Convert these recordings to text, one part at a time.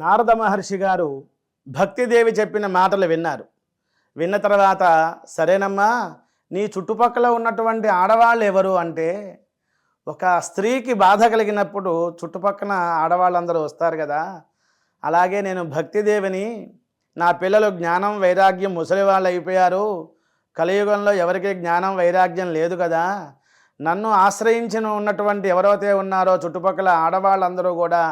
నారద మహర్షి గారు భక్తిదేవి చెప్పిన మాటలు విన్నారు. విన్న తర్వాత సరేనమ్మా నీ చుట్టుపక్కల ఉన్నటువంటి ఆడవాళ్ళు ఎవరు అంటే ఒక స్త్రీకి బాధ కలిగినప్పుడు చుట్టుపక్కన ఆడవాళ్ళందరూ వస్తారు కదా అలాగే నేను భక్తిదేవిని నా పిల్లలు జ్ఞానం వైరాగ్యం ముసలి వాళ్ళు అయిపోయారు కలియుగంలో ఎవరికి జ్ఞానం వైరాగ్యం లేదు కదా నన్ను ఆశ్రయించిన ఉన్నటువంటి ఎవరైతే ఉన్నారో చుట్టుపక్కల ఆడవాళ్ళందరూ కూడా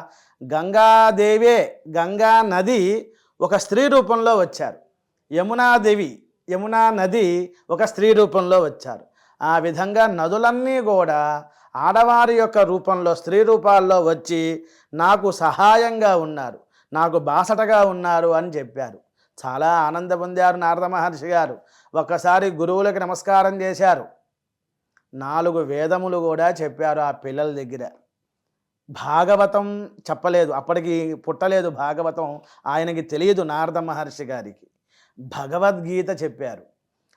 గంగాదేవే గంగా నది ఒక స్త్రీ రూపంలో వచ్చారు. యమునాదేవి యమునా నది ఒక స్త్రీ రూపంలో వచ్చారు. ఆ విధంగా నదులన్నీ కూడా ఆడవారి యొక్క రూపంలో స్త్రీ రూపాల్లో వచ్చి నాకు సహాయంగా ఉన్నారు నాకు బాసటగా ఉన్నారు అని చెప్పారు. చాలా ఆనంద పొందారు నారద మహర్షి గారు. ఒక్కసారి గురువులకు నమస్కారం చేశారు. నాలుగు వేదములు కూడా చెప్పారు ఆ పిల్లల దగ్గర. భాగవతం చెప్పలేదు. అప్పటికి పుట్టలేదు భాగవతం. ఆయనకి తెలియదు నారద మహర్షి గారికి. భగవద్గీత చెప్పారు.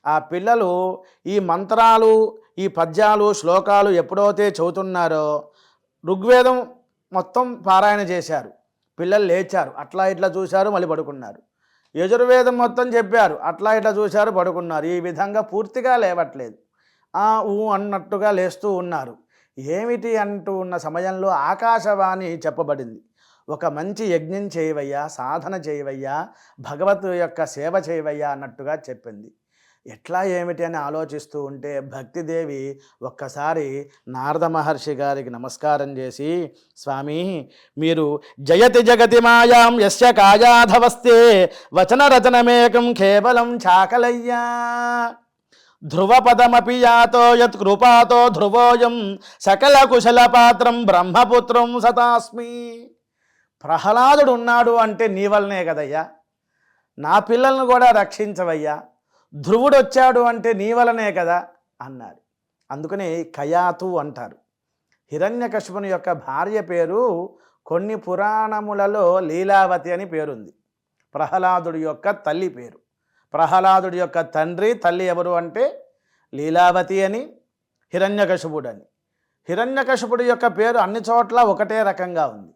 ఆ పిల్లలు ఈ మంత్రాలు ఈ పద్యాలు శ్లోకాలు ఎప్పుడైతే చదువుతున్నారో ఋగ్వేదం మొత్తం పారాయణ చేశారు. పిల్లలు లేచారు. అట్లా ఇట్లా చూశారు మళ్ళీ పడుకున్నారు. యజుర్వేదం మొత్తం చెప్పారు. అట్లా ఇట్లా చూశారు పడుకున్నారు. ఈ విధంగా పూర్తిగా లేవట్లేదు. ఆ ఊ అన్నట్టుగా లేస్తూ ఉన్నారు. ఏమిటి అంటూ ఉన్న సమయంలో ఆకాశవాణి చెప్పబడింది. ఒక మంచి యజ్ఞం చేయవయ్యా సాధన చేయవయ్యా భగవత్ యొక్క సేవ చేయవయ్యా అన్నట్టుగా చెప్పింది. ఎట్లా ఏమిటి అని ఆలోచిస్తూ ఉంటే భక్తిదేవి ఒక్కసారి నారద మహర్షి గారికి నమస్కారం చేసి స్వామి మీరు జయతి జగతి మాయాం యస్య కాయాధవస్తే వచన రచనమేకం కేవలం చాకలయ్యా. ధ్రువపదమపి యాతో యత్కృపాతో ధ్రువోయం సకల కుశల పాత్రం బ్రహ్మపుత్రం సతాస్మి ప్రహ్లాదుడు ఉన్నాడు అంటే నీ వల్లనే కదయ్యా. నా పిల్లలను కూడా రక్షించవయ్యా. ధ్రువుడు వచ్చాడు అంటే నీ వలనే కదా అన్నారు అందుకని కయాతు అంటారు. హిరణ్యకశిపుని యొక్క భార్య పేరు కొన్ని పురాణములలో లీలావతి అని పేరుంది. ప్రహ్లాదుడి యొక్క తల్లి పేరు. ప్రహ్లాదుడి యొక్క తండ్రి తల్లి ఎవరు అంటే లీలావతి అని హిరణ్యకశుపుడు అని హిరణ్యకశిపుడి యొక్క పేరు అన్ని చోట్ల ఒకటే రకంగా ఉంది.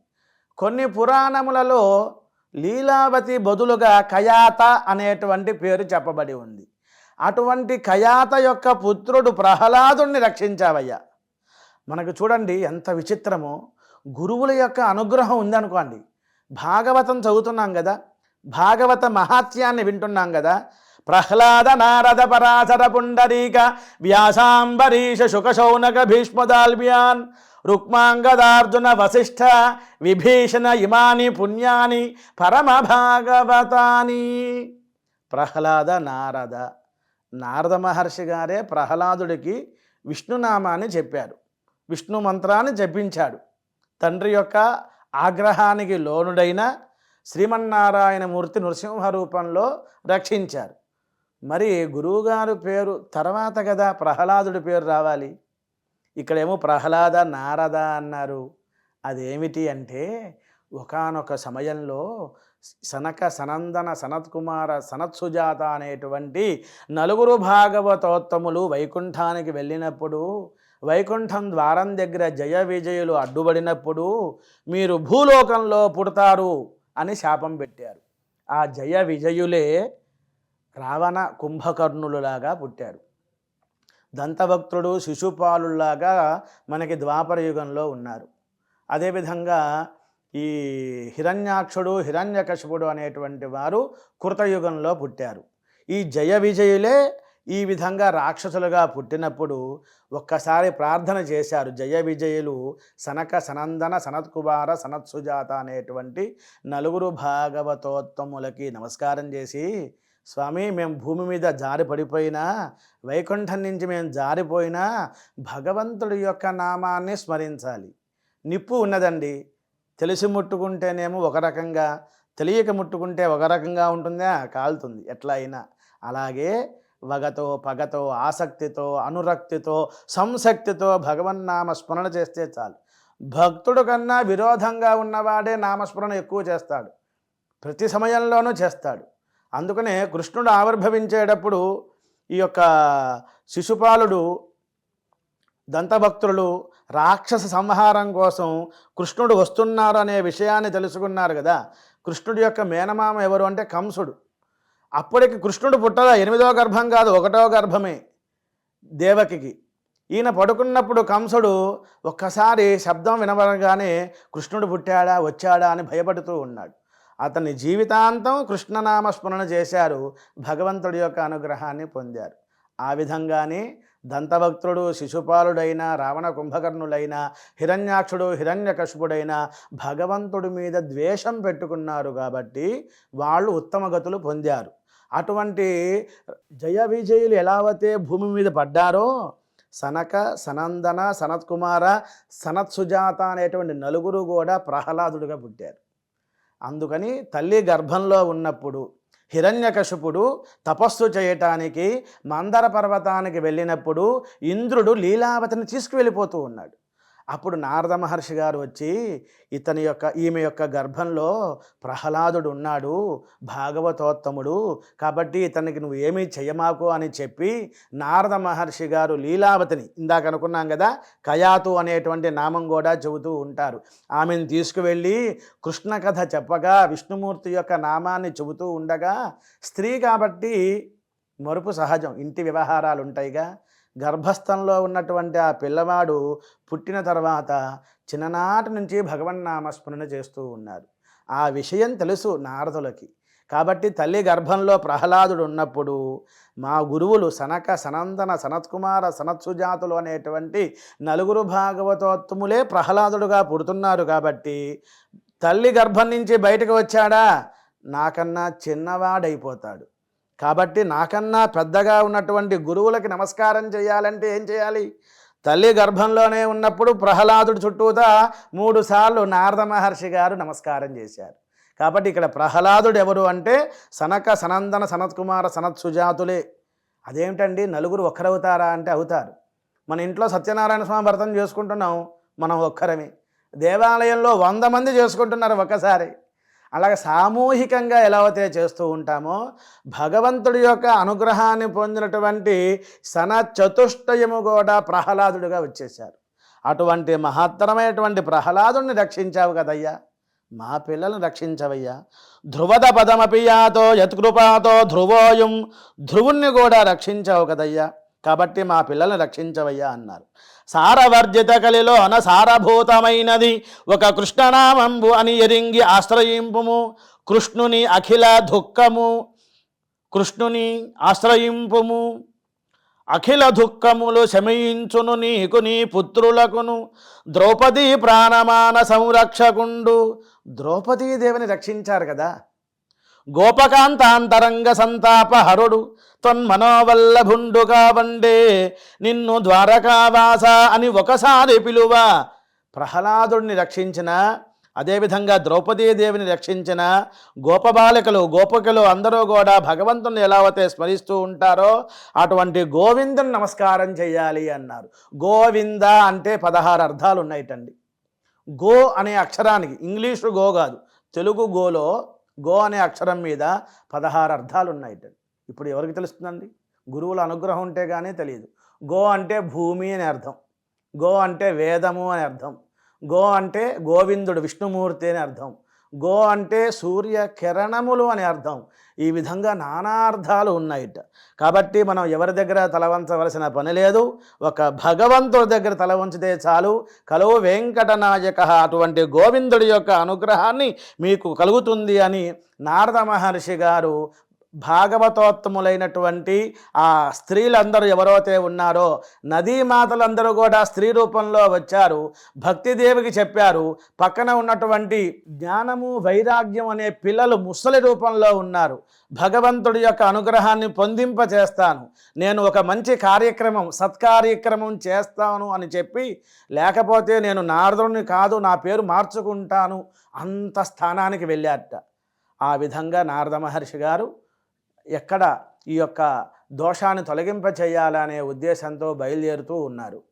కొన్ని పురాణములలో లీలావతి బదులుగా కయాత అనేటువంటి పేరు చెప్పబడి ఉంది. అటువంటి కయాత యొక్క పుత్రుడు ప్రహ్లాదుని రక్షించావయ్యా. మనకు చూడండి ఎంత విచిత్రమో. గురువుల యొక్క అనుగ్రహం ఉందనుకోండి. భాగవతం చదువుతున్నాం కదా. భాగవత మహాత్యాన్ని వింటున్నాం కదా. ప్రహ్లాద నారద పరాశర పుండరీక వ్యాసాంబరీష శుకశౌనక భీష్మదాల్వ్యాన్ రుక్మాంగదార్జున వశిష్ఠ విభీషణ ఇమాని పుణ్యాని పరమ భాగవతాని ప్రహ్లాద నారద. నారద మహర్షి గారే ప్రహ్లాదుడికి విష్ణునామాన్ని చెప్పారు. విష్ణు మంత్రాన్ని జపించాడు. తండ్రి యొక్క ఆగ్రహానికి లోనుడైన శ్రీమన్నారాయణమూర్తి నృసింహ రూపంలో రక్షించారు. మరి గురువుగారు పేరు తర్వాత కదా ప్రహ్లాదుడి పేరు రావాలి. ఇక్కడేమో ప్రహ్లాద నారద అన్నారు. అదేమిటి అంటే ఒకానొక సమయంలో సనక సనందన సనత్కుమార సనత్సుజాత అనేటువంటి నలుగురు భాగవతోత్తములు వైకుంఠానికి వెళ్ళినప్పుడు వైకుంఠం ద్వారం దగ్గర జయ విజయులు అడ్డుపడినప్పుడు మీరు భూలోకంలో పుడతారు. అని శాపం పెట్టారు. ఆ జయ విజయులే రావణ కుంభకర్ణులులాగా పుట్టారు. దంతభక్తుడు శిశుపాలులాగా మనకి ద్వాపర యుగంలో ఉన్నారు. అదేవిధంగా ఈ హిరణ్యాక్షుడు హిరణ్యకశపుడు అనేటువంటి వారు కృతయుగంలో పుట్టారు. ఈ జయ విజయులే ఈ విధంగా రాక్షసులుగా పుట్టినప్పుడు ఒక్కసారి ప్రార్థన చేశారు. జయ విజయులు సనక సనందన సనత్కుమార సనత్సుజాత అనేటువంటి నలుగురు భాగవతోత్తములకి నమస్కారం చేసి స్వామి మేము భూమి మీద జారి పడిపోయినా వైకుంఠం నుంచి మేము జారిపోయినా భగవంతుడి యొక్క నామాన్ని స్మరించాలి. నిప్పు ఉన్నదండి. తెలిసి ముట్టుకుంటేనేమో ఒక రకంగా తెలియక ముట్టుకుంటే ఒక రకంగా ఉంటుందా? కాలుతుంది. ఎట్లా అయినా. అలాగే వగతో పగతో ఆసక్తితో అనురక్తితో సంశక్తితో భగవన్నామ స్మరణ చేస్తే చాలు. భక్తుడు కన్నా విరోధంగా ఉన్నవాడే నామస్మరణ ఎక్కువ చేస్తాడు. ప్రతి సమయంలోనూ చేస్తాడు. అందుకనే కృష్ణుడు ఆవిర్భవించేటప్పుడు ఈ యొక్క శిశుపాలుడు దంతభక్తులు రాక్షస సంహారం కోసం కృష్ణుడు వస్తున్నారు అనే విషయాన్ని తెలుసుకున్నారు కదా. కృష్ణుడి యొక్క మేనమామ ఎవరు అంటే కంసుడు. అప్పటికి కృష్ణుడు పుట్టదా ఎనిమిదవ గర్భం కాదు ఒకటవ గర్భమే దేవకికి. ఈయన పడుకున్నప్పుడు కంసుడు ఒక్కసారి శబ్దం వినబడగానే కృష్ణుడు పుట్టాడా వచ్చాడా అని భయపడుతూ ఉన్నాడు. అతని జీవితాంతం కృష్ణనామ స్మరణ చేశారు భగవంతుడి యొక్క అనుగ్రహాన్ని పొందారు. ఆ విధంగానే దంతభక్తుడు శిశుపాలుడైన రావణ కుంభకర్ణులైన హిరణ్యాక్షుడు హిరణ్యకశుపుడైన భగవంతుడి మీద ద్వేషం పెట్టుకున్నారు కాబట్టి వాళ్ళు ఉత్తమ గతులు పొందారు. అటువంటి జయ విజయులు ఎలావతే భూమి మీద పడ్డారో సనక సనందన సనత్కుమార సనత్ సుజాత అనేటువంటి నలుగురు కూడా ప్రహ్లాదుడుగా పుట్టారు. అందుకని తల్లి గర్భంలో ఉన్నప్పుడు హిరణ్యకశపుడు తపస్సు చేయటానికి మందర పర్వతానికి వెళ్ళినప్పుడు ఇంద్రుడు లీలావతిని తీసుకువెళ్ళిపోతూ ఉన్నాడు. అప్పుడు నారద మహర్షి గారు వచ్చి ఇతని యొక్క ఈమె యొక్క గర్భంలో ప్రహ్లాదుడు ఉన్నాడు భాగవతోత్తముడు కాబట్టి ఇతనికి నువ్వు ఏమీ చేయమాకు అని చెప్పి నారద మహర్షి గారు లీలావతిని ఇందాక అనుకున్నాం కదా కయాతు అనేటువంటి నామం కూడా చెబుతూ ఉంటారు. ఆమెను తీసుకువెళ్ళి కృష్ణ కథ చెప్పగా విష్ణుమూర్తి యొక్క నామాన్ని చెబుతూ ఉండగా స్త్రీ కాబట్టి మరుపు సహజం ఇంటి వ్యవహారాలు ఉంటాయిగా. గర్భస్థంలో ఉన్నటువంటి ఆ పిల్లవాడు పుట్టిన తర్వాత చిన్ననాటి నుంచి భగవన్నామస్మరణ చేస్తూ ఉన్నారు. ఆ విషయం తెలుసు నారదులకి. కాబట్టి తల్లి గర్భంలో ప్రహ్లాదుడు ఉన్నప్పుడు మా గురువులు సనక సనందన సనత్కుమార సనత్సుజాతులు అనేటువంటి నలుగురు భాగవతోత్తములే ప్రహ్లాదుడుగా పుడుతున్నారు కాబట్టి తల్లి గర్భం నుంచి బయటకు వచ్చాడా? నాకన్నా చిన్నవాడైపోతాడు. కాబట్టి నాకన్నా పెద్దగా ఉన్నటువంటి గురువులకి నమస్కారం చేయాలంటే ఏం చేయాలి? తల్లి గర్భంలోనే ఉన్నప్పుడు ప్రహ్లాదుడు చుట్టూతా మూడు సార్లు నారద మహర్షి గారు నమస్కారం చేశారు. కాబట్టి ఇక్కడ ప్రహ్లాదుడు ఎవరు అంటే సనక సనందన సనత్కుమార సనత్ సుజాతులే. అదేమిటండి? నలుగురు ఒక్కరవుతారా అంటే అవుతారు. మన ఇంట్లో సత్యనారాయణ స్వామి వ్రతం చేసుకుంటున్నాం మనం ఒక్కరమే. దేవాలయంలో వంద మంది చేసుకుంటున్నారు ఒక్కసారి. అలాగే సామూహికంగా ఎలా అయితే చేస్తూ ఉంటామో భగవంతుడి యొక్క అనుగ్రహాన్ని పొందినటువంటి సన చతుష్టయము కూడా ప్రహ్లాదుడిగా వచ్చేశారు. అటువంటి మహత్తరమైనటువంటి ప్రహ్లాదుని రక్షించావు కదయ్యా. మా పిల్లల్ని రక్షించవయ్యా. ధ్రువద పదమపియాతో యత్కృపాతో ధ్రువోయం ధ్రువుణ్ణి కూడా రక్షించావు కదయ్యా. కాబట్టి మా పిల్లల్ని రక్షించవయ్యా అన్నారు. సారవర్జిత కలిలో అనసారభూతమైనది. ఒక కృష్ణనామంబు అని ఎరింగి ఆశ్రయింపుము. కృష్ణుని అఖిల దుఃఖము. కృష్ణుని ఆశ్రయింపుము. అఖిల దుఃఖములు శమయించును నీకు నీ పుత్రులకును. ద్రౌపదీ ప్రాణమాన సంరక్షకుండు. ద్రౌపదీదేవిని రక్షించారు కదా. గోపకాంతాంతరంగ సంతాపహరుడు త్వన్మనోవల్లభుండుగా వండే నిన్ను ద్వారకావాస అని ఒకసారి పిలువ. ప్రహ్లాదుడిని రక్షించిన అదేవిధంగా ద్రౌపదీదేవిని రక్షించిన గోపబాలికలు గోపికలు అందరూ కూడా భగవంతుని ఎలా అయితే స్మరిస్తూ ఉంటారో అటువంటి గోవిందుని నమస్కారం చేయాలి అన్నారు. గోవింద అంటే పదహారు అర్థాలు ఉన్నాయిటండి గో అనే అక్షరానికి ఇంగ్లీషు గో కాదు తెలుగు గోలో గో అనే అక్షరం మీద పదహారు అర్థాలు ఉన్నాయి ఇప్పుడు ఎవరికి తెలుస్తుందండి? గురువుల అనుగ్రహం ఉంటే కానీ తెలియదు. గో అంటే భూమి అని అర్థం. గో అంటే వేదము అని అర్థం. గో అంటే గోవిందుడు విష్ణుమూర్తి అని అర్థం. గో అంటే సూర్య కిరణములు అని అర్థం. ఈ విధంగా నానా అర్థాలు ఉన్నాయిట. కాబట్టి మనం ఎవరి దగ్గర తలవంచవలసిన పని లేదు. ఒక భగవంతుడి దగ్గర తల వంచితే చాలు. కలో వెంకటనాయక అటువంటి గోవిందుడి యొక్క అనుగ్రహాన్ని మీకు కలుగుతుంది అని నారద మహర్షి గారు భాగవతోత్తములైనటువంటి ఆ స్త్రీలందరూ ఎవరైతే ఉన్నారో నదీమాతలందరూ కూడా స్త్రీ రూపంలో వచ్చారు. భక్తిదేవికి చెప్పారు పక్కన ఉన్నటువంటి జ్ఞానము వైరాగ్యం అనే పిల్లలు ముసలి రూపంలో ఉన్నారు. భగవంతుడి యొక్క అనుగ్రహాన్ని పొందింప చేస్తాను నేను ఒక మంచి కార్యక్రమం సత్కార్యక్రమం చేస్తాను అని చెప్పి లేకపోతే నేను నారదుని కాదు నా పేరు మార్చుకుంటాను అంత స్థానానికి వెళ్ళారట. ఆ విధంగా నారద మహర్షి గారు ఎక్కడ ఈ యొక్క దోషాన్ని తొలగింప చేయాలనే ఉద్దేశంతో బయలుదేరుతూ ఉన్నారు.